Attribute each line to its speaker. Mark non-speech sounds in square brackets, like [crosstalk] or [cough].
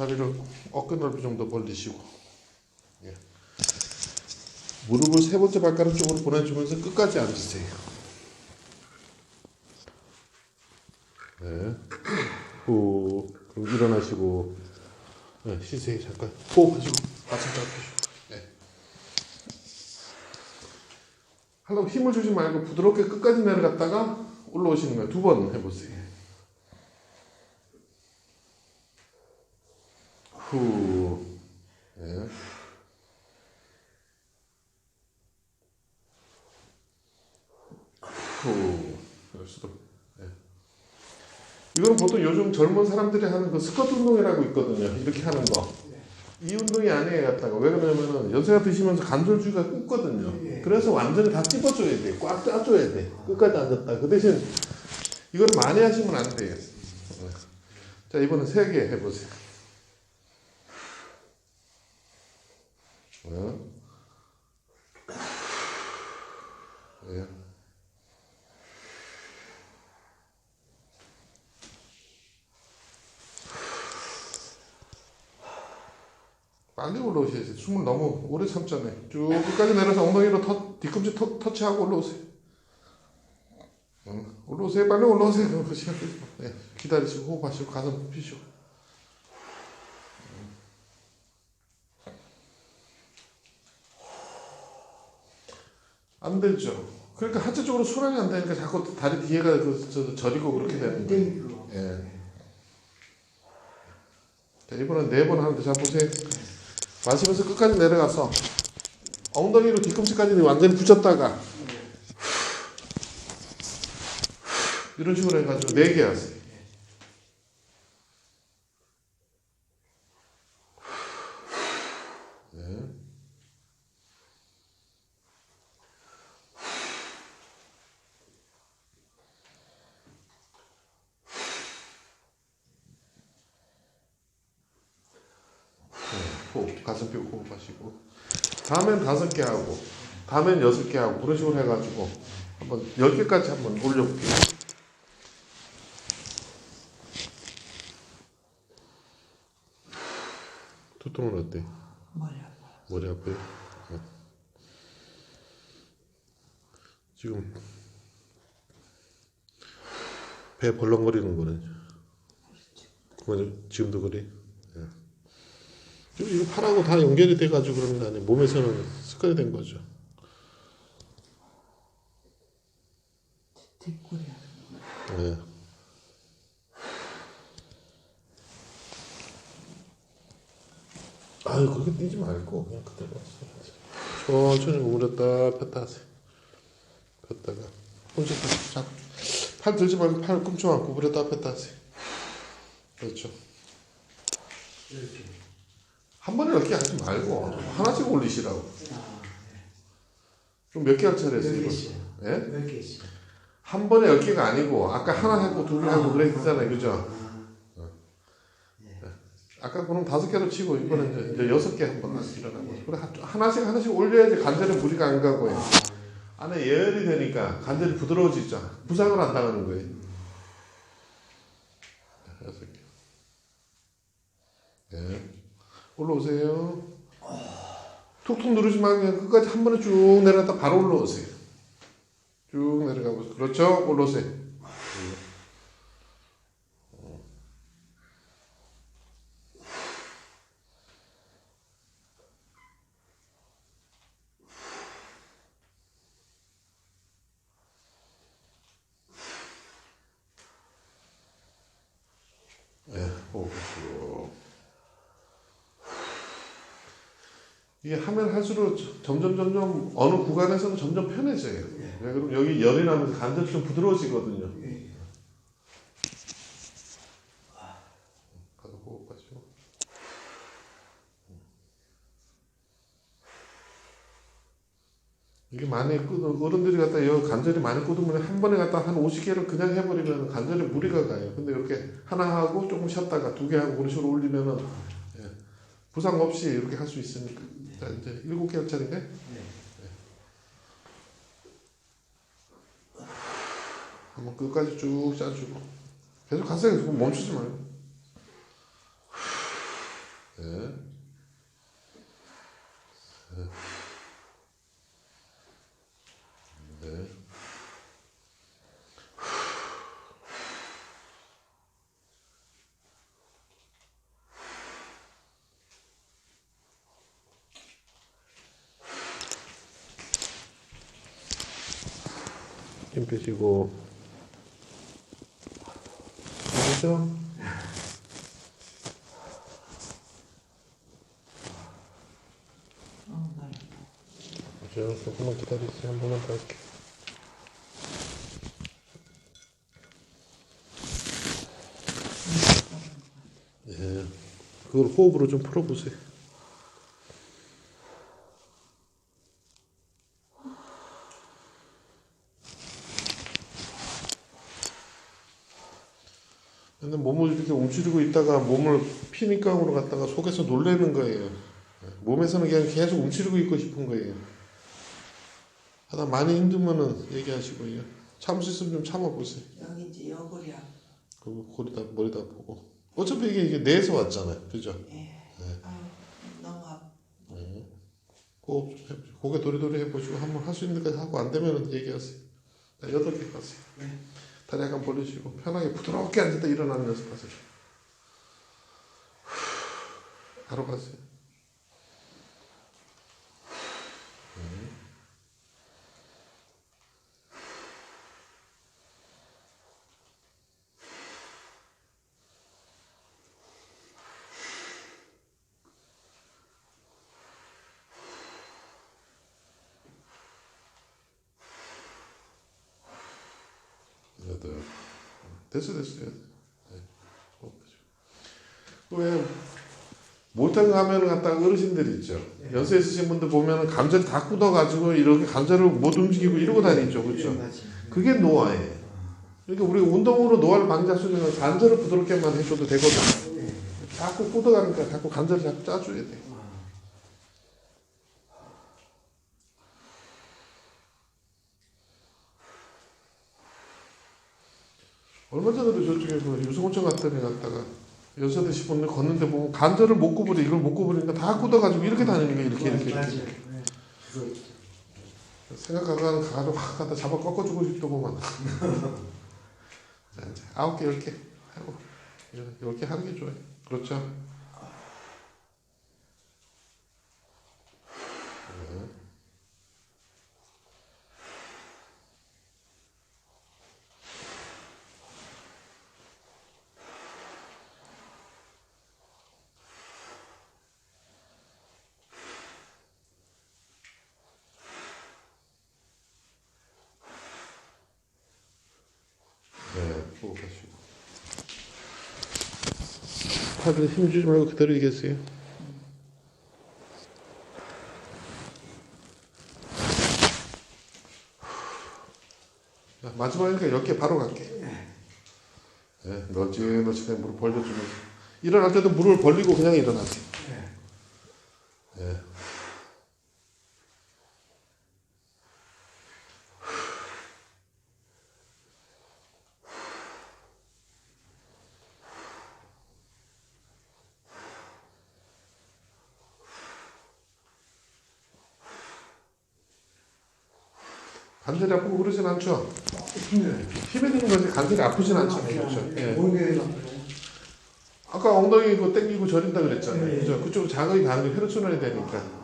Speaker 1: 다리를 어깨 넓이 정도 벌리시고 예. 무릎을 세 번째 발가락 쪽으로 보내주면서 끝까지 앉으세요. 네. 후 그럼 일어나시고 네, 쉬세요 잠깐 호흡하시고 가슴 잡히시고 네. 하려고 힘을 주지 말고 부드럽게 끝까지 내려갔다가 올라오시는 거예요. 두 번 해보세요. 후. 네. 후. 여기서도. 네. 이건 보통 요즘 젊은 사람들이 하는 그 스쿼트 운동이라고 있거든요. 이렇게 하는 거. 이 운동이 아니에요, 갖다가. 왜 그러냐면은 연세가 드시면서 관절주가 굽거든요.
Speaker 2: 예.
Speaker 1: 그래서 완전히 다 찝어줘야 돼. 꽉 짜줘야 돼. 끝까지 앉았다. 그 대신 이걸 많이 하시면 안 돼요. 자, 이번엔 세 개 해보세요. 어? 예. 빨리 올라오셔야지. 숨을 너무 오래 참잖아요. 쭉 끝까지 내려서 엉덩이로 터, 뒤꿈치 터, 터치하고 올라오세요. 응. 올라오세요. 빨리 올라오세요. [laughs] 네. 기다리시고 호흡하시고 가슴 펴시고. 안 되죠. 그러니까 하체 쪽으로 순환이 안 되니까 자꾸 다리 뒤에가 그, 저, 저리고 그렇게 되는 거예요. 예. 자, 이번엔 네 번 하는데 자 보세요. 마시면서 끝까지 내려가서 엉덩이로 뒤꿈치까지 완전히 붙였다가 이런 식으로 해가지고 네 개 하세요. 네. 호흡, 가슴 펴고 호흡하시고 다음엔 다섯 개 하고 다음엔 여섯 개 하고 그런 식으로 해가지고 한번 열 개까지 한번 올려볼게요. 두통은 어때?
Speaker 2: 머리 아파.
Speaker 1: 머리 아파요? 네. 지금 배 벌렁거리는 거네. 지금도 그래? 이거 팔하고 다 연결이 돼가지고 그런 거 아니에요. 몸에서는 습관이 된 거죠.
Speaker 2: 뒷골이
Speaker 1: 예. 아유 그렇게 뛰지 말고 그냥 그대로 왔어요. 천천히 오므렸다 폈다 하세요. 폈다가 혼자 잡. 팔 들지 말고 팔 꿈쩍 구부렸다 폈다 하세요. 그렇죠.
Speaker 2: 이렇게.
Speaker 1: 한 번에 이렇게 하지 말고 하나씩 올리시라고.
Speaker 2: 아,
Speaker 1: 그럼 몇개 할?
Speaker 2: 몇
Speaker 1: 이거?
Speaker 2: 개씩?
Speaker 1: 예?
Speaker 2: 몇 개씩?
Speaker 1: 한 번에 열 개가 아니고 아까 하나 하고 둘 하고 그래 했잖아요, 그죠? 아까 그럼 다섯 개로 치고 이번엔 이제, 이제 여섯 개 한 번 일어나고 그래 하- 하나씩 하나씩 올려야지 관절에 무리가 안 가고요. 안에 예열이 되니까 관절이 부드러워지죠. 부상을 안 당하는 거예요. 여섯 개. 네. 올라오세요. 툭툭 누르지 말고 그냥 끝까지 한 번에 쭉 내려갔다 바로 올라오세요. 쭉 내려가고 그렇죠. 올라오세요. 네, 호흡하시고. 이게 하면 할수록 점점 점점 어느 구간에서는 점점 편해져요. 왜 그럼 여기 열이 나면서 관절이 좀 부드러워지거든요.
Speaker 2: 예.
Speaker 1: 가서 호흡하시고. 이게 많이 끄 어른들이 갖다 여 관절이 많이 끄으면 한 번에 갖다 한 50개를 그냥 해버리면 관절에 무리가 가요. 근데 이렇게 하나 하고 조금 쉬었다가 두 개 하고 그런 식으로 올리면은 예, 부상 없이 이렇게 할 수 있으니까 자 이제 일곱 개할 차례인데
Speaker 2: 네.
Speaker 1: 한번 끝까지 쭉 짜주고 계속 가세요. 멈추지 말고 힘 빼시고 알겠죠? 저 조금만 기다리세요. 한 번만 더 할게. 예, 그걸 호흡으로 좀 풀어보세요. 근데 몸을 이렇게 움츠리고 있다가 몸을 피니까으로 갔다가 속에서 놀래는 거예요. 예, 몸에서는 그냥 계속 움츠리고 있고 싶은 거예요. 하다 많이 힘들면은 얘기하시고요. 참을 수 있으면 좀 참아보세요.
Speaker 2: 여기 이제 여골이 아파.
Speaker 1: 그리고 고리다 머리다 보고. 어차피 이게 이게 내에서 왔잖아요. 그죠?
Speaker 2: 예. 아유, 너무 아파.
Speaker 1: 호흡 좀 해보시고 고개 도리도리 해보시고 한번 할 수 있는 데까지 하고 안 되면 얘기하세요. 자, 여덟 개 하세요.
Speaker 2: 네.
Speaker 1: 다리 약간 벌리시고 편하게 부드럽게 앉았다 일어나는 연습하세요. 바로 가세요. 여덟. 됐어 됐어요. 네. 왜 못하는 가면을 갖다가 어르신들 있죠. 연세 있으신 분들 보면은 관절 다 굳어가지고 이렇게 관절을 못 움직이고 이러고 다니죠, 그렇죠? 그게 노화예요. 그러니까 우리가 운동으로 노화를 방지할 수 있는 건 관절을 부드럽게만 해줘도 되거든. 자꾸 굳어가니까 자꾸 관절을 자꾸 짜줘야 돼. 얼마 전에도 저쪽에 그 유성호천 애 갔다가 연세 드신 분들 걷는데 보면 관절을 못 구부려 이걸 못 구부리니까 다 굳어가지고 이렇게 다니는 거야 이렇게 이렇게 이렇게. 생각하고 가가지고 확 갖다 잡아 꺾어주고 싶더구만 [laughs] 자 이제 아홉 개 열 개 하고 열개 하는 게 좋아요. 그렇죠 네. 네, 호흡하시고. 팔에 힘 주지 말고 그대로. 자, 마지막이니까 10개 바로 갈게. 네, 널찍널찍하게 무릎 벌려주면서. 일어날 때도 무릎을 벌리고 그냥 일어나세요. 네. 관절이 아프고 그러진 않죠? 힘이 드는 거지 관절이 아프진 않잖아요. 그렇죠? 예. 아까 엉덩이 그 땡기고 저린다 그랬잖아요.
Speaker 3: 예, 예.
Speaker 1: 그죠? 그쪽으로 자극이 가는 게 혈액순환이 되니까.